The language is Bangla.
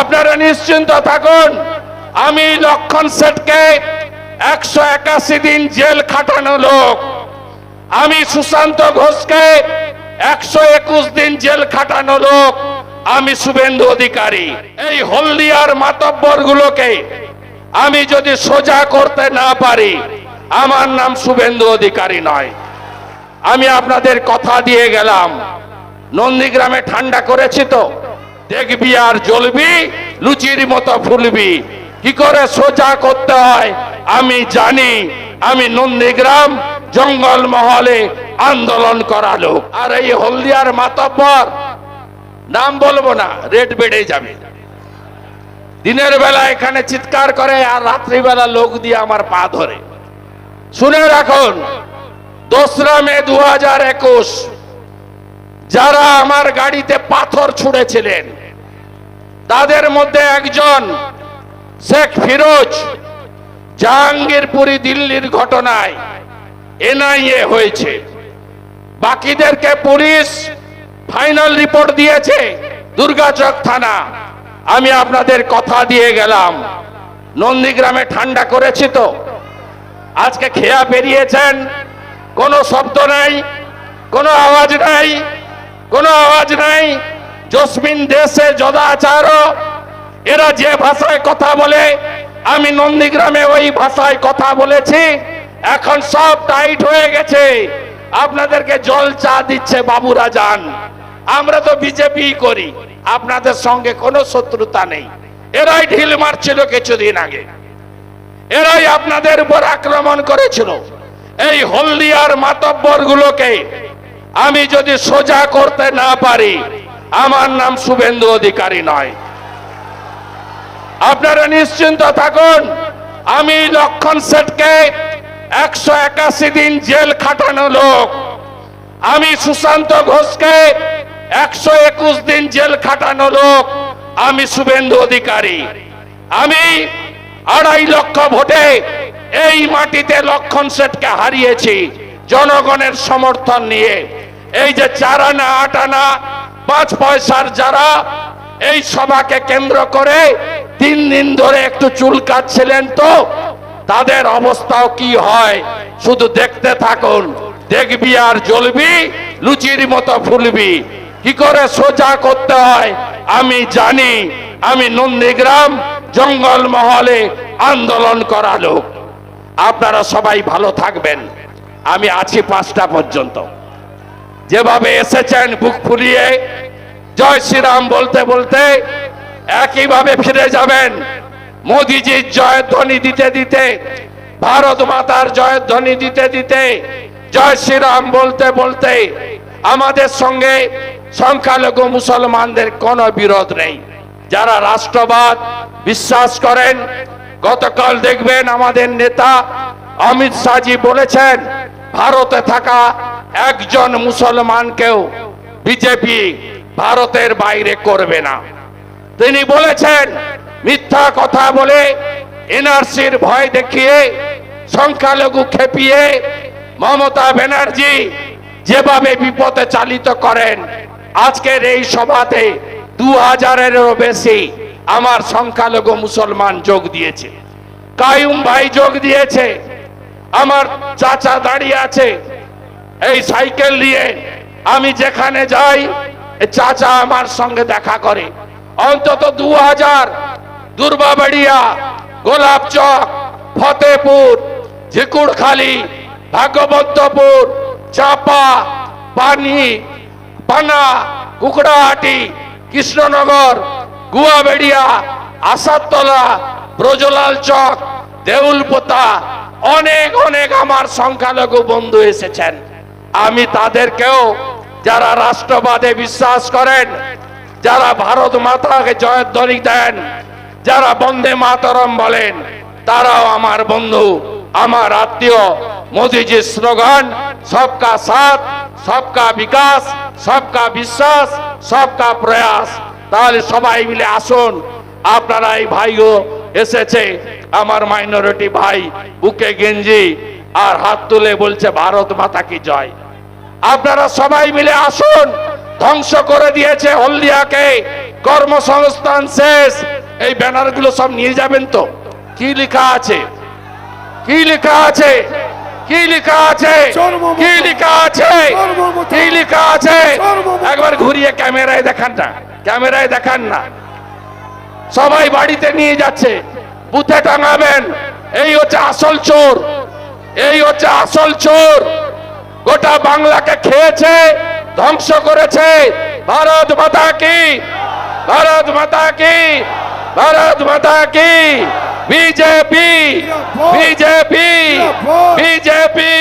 আপনারা নিশ্চিন্ত থাকুন, আমি লক্ষণ সেটকে একশো একাশি দিন জেল খাটানো লোক। আমি সুশান্ত ঘোষকে একশো একুশ দিন জেল খাটানো লোক। আমি শুভেন্দু অধিকারী। এই হলদিয়ার মাতব্বর গুলোকে আমি যদি সোজা করতে না পারি, আমার নাম শুভেন্দু অধিকারী নয়। আমি আপনাদের কথা দিয়ে গেলাম। নন্দীগ্রামে ঠান্ডা করেছি তো। দেখবি আর জ্বলবি, লুচির মতো ফুলবি। কি করে সোজা করতে হয়? আমি জানি, আমি নন্দীগ্রাম জঙ্গল মহলে আন্দোলন করা লোক। আর এই হলদিয়ার মাতব্বর, নাম বলব না, রেট বেড়ে যাবে। দিনের বেলা এখানে চিৎকার করে আর রাত্রিবেলা লোক দিয়ে আমার পা ধরে। শুনে রাখুন, দোসরা মে দু হাজার একুশ, যারা আমার গাড়িতে পাথর ছুঁড়েছিলেন তাদের মধ্যে একজন শেখ ফিরোজ, জাহাঙ্গীরপুরি দিল্লির ঘটনায় এনআইএ হয়েছে। বাকিদেরকে পুলিশ ফাইনাল রিপোর্ট দিয়েছে দুর্গাচক থানা। আমি আপনাদের কথা দিয়ে গেলাম। নন্দীগ্রামে ঠান্ডা করেছি তো। আজকে খেয়া পেরিয়েছেন। কোনো শব্দ নাই, কোনো আওয়াজ নাই, কোনো আওয়াজ নাই। জসমিন দেশে যদাচার। এরা যে ভাষায় কথা বলে, আমি নন্দীগ্রামে ওই ভাষায় কথা বলেছি। এখন সব টাইট হয়ে গেছে। আপনাদেরকে জল চা দিচ্ছে বাবুরা যান। আমরা তো বিজেপি করি। আপনাদের সঙ্গে কোনো শত্রুতা নেই। এরাই ঢিল মারছিল কিছুদিন আগে। এরাই আপনাদের উপর আক্রমণ করেছিল। এই হলদিয়ার মাতব্বর গুলোকে আমি যদি সোজা করতে না পারি আমার নাম শুভেন্দু অধিকারী নয়। আপনারা নিশ্চিন্ত থাকুন, আমি লক্ষণ সেটকে একশো একাশি দিন জেল খাটানো লোক। আমি সুশান্ত ঘোষকে একশো একুশ দিন জেল খাটানো লোক। আমি শুভেন্দু অধিকারী। আমি আড়াই লক্ষ ভোটে এই মাটিতে লক্ষণ সেটকে হারিয়েছি, জনগণের সমর্থন নিয়ে। এই যে চার আনা, আট আনা পাঁচ পয়সার যারা এই সভাকে কেন্দ্র করে তিন দিন ধরে একটু চুল কাটছিলেন তো, তাদের অবস্থাও কি হয়? শুধু দেখতে থাকুন, দেখবি আর জ্বলবি, লুচির মতো ফুলবি। কি করে সোজা করতে হয়? আমি জানি, আমি নন্দীগ্রাম জঙ্গল মহলে আন্দোলন করা লোক। আপনারা সবাই ভালো থাকবেন। আমি আছি পাঁচটা পর্যন্ত। যেভাবে এসেছেন বুক ফুলিয়ে, জয় শ্রীরাম বলতে বলতে একইভাবে ফিরে যাবেন। মোদিজির জয়ধ্বনি দিতে দিতে, ভারত মাতার জয়ধ্বনি দিতে দিতে, জয় শ্রীরাম বলতে বলতে আমাদের সঙ্গে সংখ্যালঘু মুসলমানদের কোনো বিরোধ নেই। যারা রাষ্ট্রবাদ বিশ্বাস করেন, গতকাল দেখবেন আমাদের নেতা অমিত শাহজি বলেছেন, ভারতে থাকা একজন মুসলমানকেও বিজেপি ভারতের বাইরে করবে না। তিনি বলেছেন, মিথ্যা কথা বলে এনআরসির ভয় দেখিয়ে, সংখ্যালঘু খেপিয়ে মমতা ব্যানার্জি যেভাবে বিপদে চালিত করেন, আজকের এই সভাতে দু হাজারেরও বেশি আমার সংখ্যালঘু মুসলমান যোগ দিয়েছে। কায়ুম ভাই যোগ দিয়েছে। আমার চাচা দাঁড়িয়ে আছে। এই সাইকেল নিয়ে আমি যেখানে যাই চাচা আমার সঙ্গে দেখা করে। অন্তত দু হাজার দুর্বাবাড়িয়া, গোলাপ চক, ফতেপুর ঝিকুড়খালি ভাগবন্তপুর চাপা, পানি, পানা, কুকড়াহাটি, কৃষ্ণনগর, গুয়াবেড়িয়া, আসাদতলা, ব্রজলাল চক, দেউলপোতা, অনেক অনেক আমার সংখ্যালঘু বন্ধু এসেছেন। তাদেরকেও যারা রাষ্ট্রবাদে বিশ্বাস করেন, যারা ভারত মাতাকে জয়ধ্বনি দেন, যারা বন্দে মাতরম বলেন, তারাও আমার বন্ধু, আমার আত্মীয়, মোদিজির স্লোগান, সবকা সাথ, সবকা বিকাশ, সবকা বিশ্বাস, সবকা প্রয়াস। তাহলে সবাই মিলে আসুন। আপনারা এই ভাইও এসেছে, আমার মাইনরিটি ভাই, বুকে গেঞ্জি, আর হাত তুলে বলছে, ভারত মাতা কি জয়? আপনারা সবাই মিলে আসুন। ধ্বংস করে দিয়েছে হলদিয়াকে। কর্মসংস্থান শেষ। এই ব্যানারগুলো সব নিয়ে যাবেন তো। কি লেখা আছে? কি লেখা আছে? কি লেখা আছে। কি লেখা আছে। কি লেখা আছে? একবার ঘুরিয়ে ক্যামেরায় দেখান না। ক্যামেরায় দেখান না। সবাই বাড়িতে নিয়ে যাচ্ছে। বুথে টাঙাবেন। এই হচ্ছে আসল চোর। এই হচ্ছে আসল চোর। গোটা বাংলাকে খেয়েছে, ধ্বংস করেছে। ভারত মাতা কি? ভারত মাতা কি? ভারত মাতা কি? BJP BJP BJP.